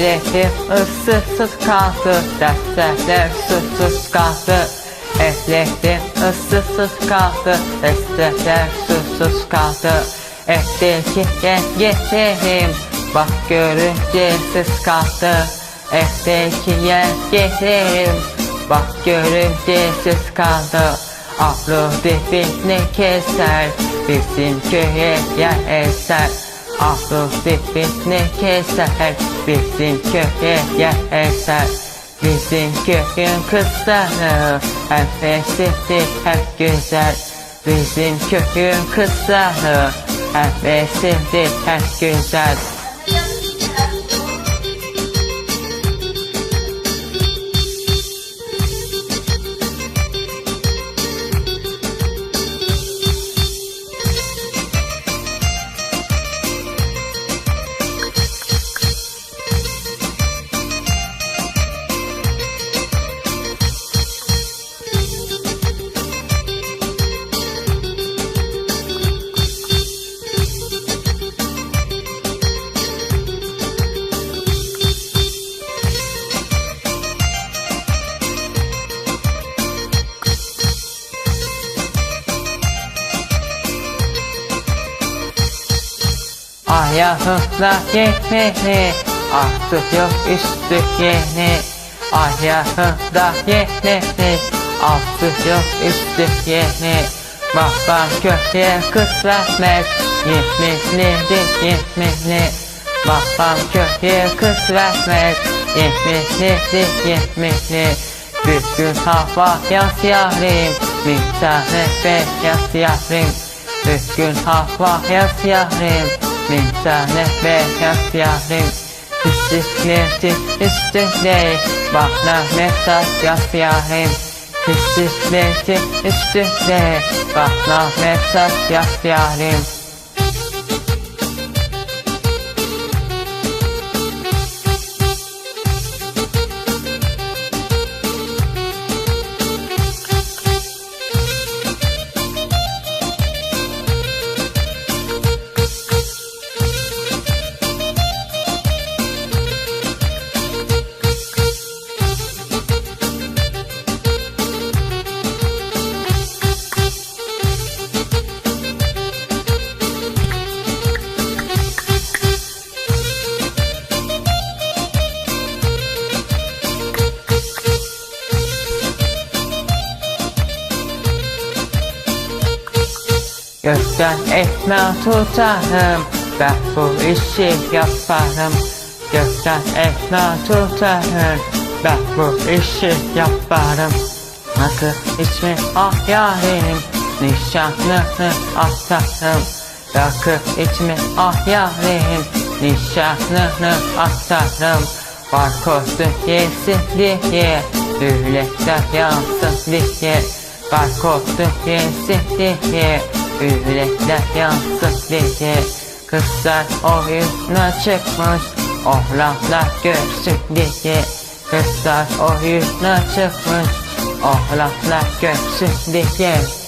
Evlerim ıssız kaldı. Dersler susuz kaldı. Evlerim ıssız kaldı. Dersler susuz kaldı. Evdeki yengeçlerim Bak görünce sız kaldı. Evdeki yengeçlerim Bak görünce sız kaldı. Ahlı dibini keser? Bizim köye yer eser Ahlı dibini keser? Bizim köye eser Bizim köyün kızları Hep esifli hep güzel. Bizim köyün kızları Hep esifli hep güzel Ayağımda yeni Artık yok üstü yeni Ayağımda yeni Artık yok üstü yeni Babam köşeye kız vermez. Yetmişli yetmişli Babam köşeye kız vermez. Yetmişli yetmişli Bütün hava yaz yarim. Bir tane beyaz yarim. Bütün hava yaz yarim Bir tane beyaz yarim Bisikletin üstünde Bana mesaj yaz yarim Bisikletin üstünde Bana mesaj yaz Gökten ekmeği tutarım Ben bu işi yaparım. Gökten ekmeği tutarım Ben bu işi yaparım. Rakı içme ah yarim Nişanlını atarım. Rakı içme ah yarim Nişanlını atarım. Var koydum yesin diye Yürekler yansın diye. Var koydum yesin diye Yürekler yansın diye. Kızlar oyuna çıkmış Oğlanlar görsün diye. Kızlar oyuna çıkmış Oğlanlar görsün diye